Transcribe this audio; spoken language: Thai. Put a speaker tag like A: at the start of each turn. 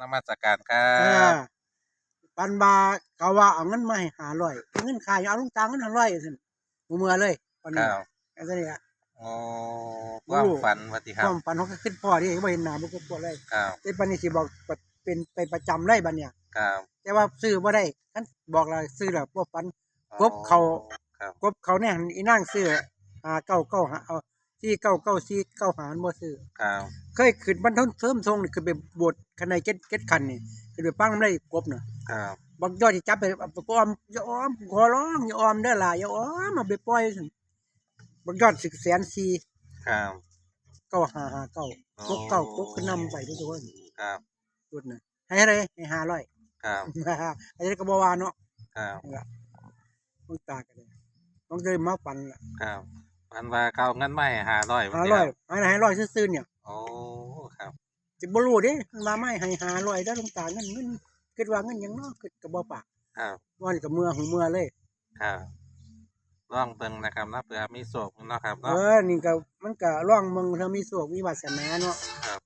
A: นมัสการครั
B: เอบอปันบาเขาว่าเอาเงินมาให้หาร้อยเงินขายเอาลุงตาเงินหาร้อยสิมือมือเลยปัน
A: ค
B: นี้
A: รับ
B: อันนี้อะ
A: โอ้ความฝันวัติค
B: ครับวามปันเขาก็ขึ้นพ่อที่บ่เห็นหน้าบ่ก็ปวดเลย
A: ครับ
B: แต่ปันนี้สิบอกเป็นไปประจำเลยบัดเนี่ย
A: ครับ
B: แต่ว่าซื้อบ่ได้คันบอกและซื้อแล้วบ่ปัน กบเขา
A: ครับ
B: กบเขาเนี่ยอีนางซื้อหาเก้าเก้าหาเอา ที่เก้าเก้าสี่เก้าหารบ่ซื้อ
A: ครับ
B: เคยขึ้นบรรทุนเสริมทรงนี่คือไปบวชคันในเจ็ดเจ็ดคันนี่คือไปปั้งได้กบน่ะ
A: ครับ
B: บางยอดที่จับไปเอาไปอ้อมอย่าอ้อมขอร้องอย่าอ้อมเด้อล่ะอย่าอ้อมมาไปปล่อยซั่นบางยอดสิแสนสี่
A: ครับ
B: เก้าห้าห้าเก้า
A: อ๋อ
B: กบเก้ากบขึ้นนำไปทุกคน
A: ครับ
B: จุดน่ะให้อะไรให้ห้าร้อย
A: ครับ
B: อันนี้ก็บ่ว่าเนาะ
A: ครับ
B: นี่ล่ะต้องตากันเลยต้องเดินมาปันล่ะ
A: ครับ ฝันว่าเขาเอาเงินมาให้ห้าร้อย
B: ห้าร้อยให้ให้ร้อยซื่อๆเนี่ย
A: โอ้ครับ
B: สิบ่รู้เด้มาไม่ให้ห้าร้อยได้อต้องตาเงินเงินคิดว่าเงินหยังเนาะคิดก็บ่ปาก
A: ครับ
B: ว่านี่ก็เมื่อหูเมื่อเลย
A: ครับลองเบิ่งนะครับเนาะเผื่อมีโศกเนาะครับ
B: เอ
A: เนาะ
B: อนี่ก็มันก็ร่องมึงถ้ามีโชคมีวาสนาเนาะ
A: ครับ